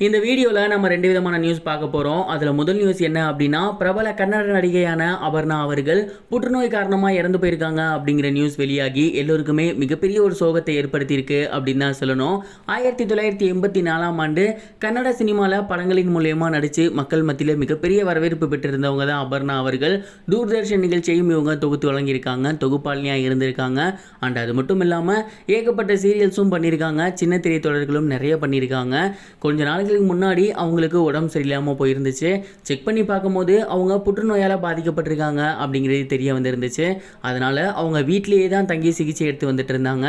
இந்த வீடியோவில் நம்ம ரெண்டு விதமான நியூஸ் பார்க்க போகிறோம் அதில் முதல் நியூஸ் என்ன அப்படின்னா பிரபல கன்னட நடிகையான அபர்ணா அவர்கள் புற்றுநோய் காரணமாக இறந்து போயிருக்காங்க அப்படிங்கிற நியூஸ் வெளியாகி எல்லோருக்குமே மிகப்பெரிய ஒரு சோகத்தை ஏற்படுத்தியிருக்கு அப்படின்னு தான் சொல்லணும். ஆயிரத்தி தொள்ளாயிரத்தி எண்பத்தி நாலாம் ஆண்டு கன்னட சினிமாவில் படங்களின் மூலயமா நடித்து மக்கள் மத்தியில் மிகப்பெரிய வரவேற்பு பெற்றிருந்தவங்க தான் அபர்ணா அவர்கள். தூர்தர்ஷன் நிகழ்ச்சியையும் இவங்க தொகுத்து வழங்கியிருக்காங்க தொகுப்பாளினியாக இருந்திருக்காங்க. அண்ட் அது மட்டும் இல்லாமல் ஏகப்பட்ட சீரியல்ஸும் பண்ணியிருக்காங்க சின்ன திரைத்தொடர்களும் நிறைய பண்ணியிருக்காங்க. கொஞ்ச நாள் நாட்களுக்கு முன்னாடி அவங்களுக்கு உடம்பு சரியில்லாமல் போயிருந்துச்சு. செக் பண்ணி பார்க்கும்போது அவங்க புற்றுநோயால் பாதிக்கப்பட்டிருக்காங்க அப்படிங்கிறது தெரிய வந்திருந்துச்சு. அதனால் அவங்க வீட்டிலேயே தான் தங்கி சிகிச்சை எடுத்து வந்துட்டு இருந்தாங்க.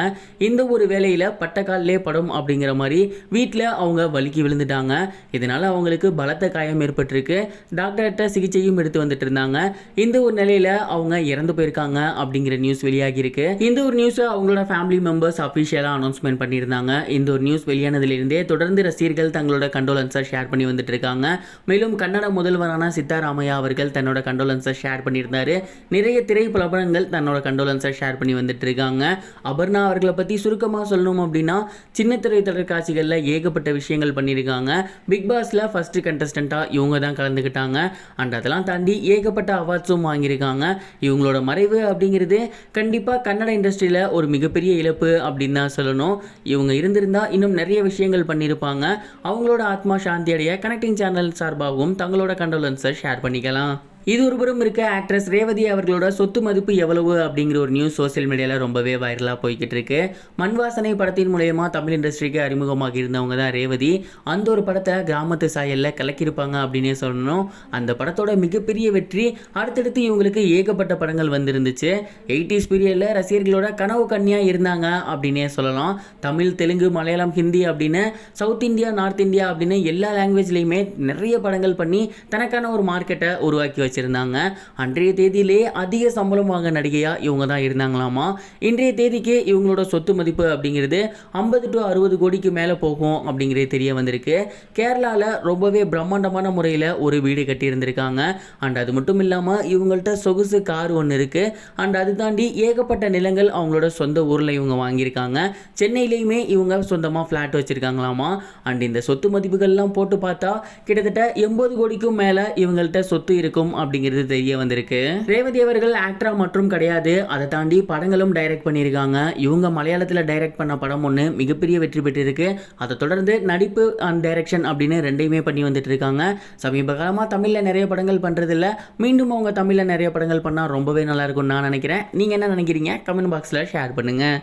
இந்த ஒரு வேலையில் பட்டக்காலிலே படம் அப்படிங்கிற மாதிரி வீட்டில் அவங்க வலுக்கி விழுந்துட்டாங்க. இதனால் அவங்களுக்கு பலத்த காயம் ஏற்பட்டிருக்கு. டாக்டர்கிட்ட சிகிச்சையும் எடுத்து வந்துட்டு இருந்தாங்க. இந்த ஒரு நிலையில் அவங்க இறந்து போயிருக்காங்க அப்படிங்கிற நியூஸ் வெளியாகியிருக்கு. இந்த ஒரு நியூஸை அவங்களோட ஃபேமிலி மெம்பர்ஸ் அஃபிஷியலாக அனௌன்ஸ்மெண்ட் பண்ணியிருந்தாங்க. இந்த ஒரு நியூஸ் வெளியானதிலிருந்தே தொடர்ந்து ரசிகர்கள் தங்களோட கண்டோலன்ஸை ஷேர் பண்ணி வந்துட்டு இருக்காங்க மேலும் கன்னட முதல்வரான சித்தாராமையா அவர்கள் தன்னோட கண்டோலன்ஸை ஷேர் பண்ணியிருந்தார். நிறைய திரை பிரபலங்கள் தன்னோட கண்டோலன்ஸை ஷேர் பண்ணி வந்துட்டு இருக்காங்க அபர்ணா அவர்களை பற்றி சுருக்கமாக சொல்லணும் அப்படின்னா சின்ன திரை தொலைக்காட்சிகளில் ஏகப்பட்ட விஷயங்கள் பண்ணியிருக்காங்க. பிக் பாஸில் ஃபஸ்ட்டு கண்டஸ்டண்ட்டாக இவங்க தான் கலந்துக்கிட்டாங்க. அண்ட் அதெல்லாம் தாண்டி ஏகப்பட்ட அவார்ட்ஸும் வாங்கியிருக்காங்க. இவங்களோட மறைவு அப்படிங்கிறது கண்டிப்பாக கன்னட இண்டஸ்ட்ரியில் ஒரு மிகப்பெரிய இழப்பு அப்படின்னு தான் சொல்லணும். இவங்க இருந்திருந்தால் இன்னும் நிறைய விஷயங்கள் பண்ணியிருப்பாங்க. அவங்களோட ஆத்மா சாந்தி அடைய கனெக்டிங் சேனல் சார்பாகவும் தங்களோட கண்டோலன்ஸை ஷேர் பண்ணிக்கலாம். இது ஒருபுறம் இருக்க ஆக்ட்ரஸ் ரேவதி அவர்களோட சொத்து மதிப்பு எவ்வளவு அப்படிங்கிற ஒரு நியூஸ் சோஷியல் மீடியாவில் ரொம்பவே வைரலாக போய்கிட்டு இருக்கு. மண்வாசனை படத்தின் மூலயமா தமிழ் இண்டஸ்ட்ரிக்கு அறிமுகமாக இருந்தவங்க தான் ரேவதி. அந்த ஒரு படத்தை கிராமத்து சாயலில் கலக்கியிருப்பாங்க அப்படின்னே சொல்லணும். அந்த படத்தோட மிகப்பெரிய வெற்றி அடுத்தடுத்து இவங்களுக்கு ஏகப்பட்ட படங்கள் வந்திருந்துச்சு. எயிட்டிஸ் பீரியடில் ரசிகர்களோட கனவு கன்னியாக இருந்தாங்க அப்படின்னே சொல்லலாம். தமிழ் தெலுங்கு மலையாளம் ஹிந்தி அப்படின்னு சவுத் இந்தியா நார்த் இந்தியா அப்படின்னு எல்லா லாங்குவேஜ்லேயுமே நிறைய படங்கள் பண்ணி தனக்கான ஒரு மார்க்கெட்டை உருவாக்கி வச்சு வச்சுருந்தாங்க அன்றைய தேதியிலே அதிக சம்பளம் வாங்க நடிகையாக இவங்க தான் இருந்தாங்களாமா? இன்றைய தேதிக்கு இவங்களோட சொத்து மதிப்பு அப்படிங்கிறது ஐம்பது டு அறுபது கோடிக்கு மேலே போகும் அப்படிங்கிறது தெரிய வந்திருக்கு. கேரளாவில் ரொம்பவே பிரம்மாண்டமான முறையில் ஒரு வீடு கட்டியிருந்திருக்காங்க. அண்ட் அது மட்டும் இல்லாமல் இவங்கள்ட்ட சொகுசு கார் ஒன்று இருக்குது அண்ட் அது தாண்டி ஏகப்பட்ட நிலங்கள் அவங்களோட சொந்த ஊரில் இவங்க வாங்கியிருக்காங்க. சென்னையிலையுமே இவங்க சொந்தமாக ஃப்ளாட் வச்சுருக்காங்களாமா? அண்ட் இந்த சொத்து மதிப்புகள்லாம் போட்டு பார்த்தா கிட்டத்தட்ட எண்பது கோடிக்கும் மேலே இவங்கள்ட்ட சொத்து இருக்கும் அப்படிங்கிறது தெரிய வந்திருக்கு. ரேவதி அவர்கள் ஆக்டரா மற்றும் கிடையாது அதை தாண்டி படங்களும் டைரக்ட் பண்ணியிருக்காங்க. இவங்க மலையாளத்தில் டைரக்ட் பண்ண படம் ஒன்று மிகப்பெரிய வெற்றி பெற்றிருக்கு. அதை தொடர்ந்து நடிப்பு அண்ட் டைரக்ஷன் அப்படின்னு ரெண்டையுமே பண்ணி வந்துட்டு இருக்காங்க. சமீப காலமாக தமிழில் நிறைய படங்கள் பண்ணுறதில்ல மீண்டும் அவங்க தமிழில் நிறைய படங்கள் பண்ணால் ரொம்பவே நல்லா இருக்கும்னு நான் நினைக்கிறேன். நீங்கள் என்ன நினைக்கிறீங்க? கமெண்ட் பாக்ஸில் ஷேர் பண்ணுங்கள்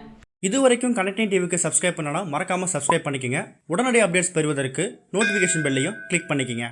இது வரைக்கும் கனெக்டிங் டிவிக்கு சப்ஸ்கிரைப் பண்ணனா மறக்காமல் சப்ஸ்கிரைப் பண்ணிக்கோங்க. உடனடி அப்டேட்ஸ் பெறுவதற்கு நோட்டிஃபிகேஷன் பெல்லையும் கிளிக் பண்ணிக்கோங்க.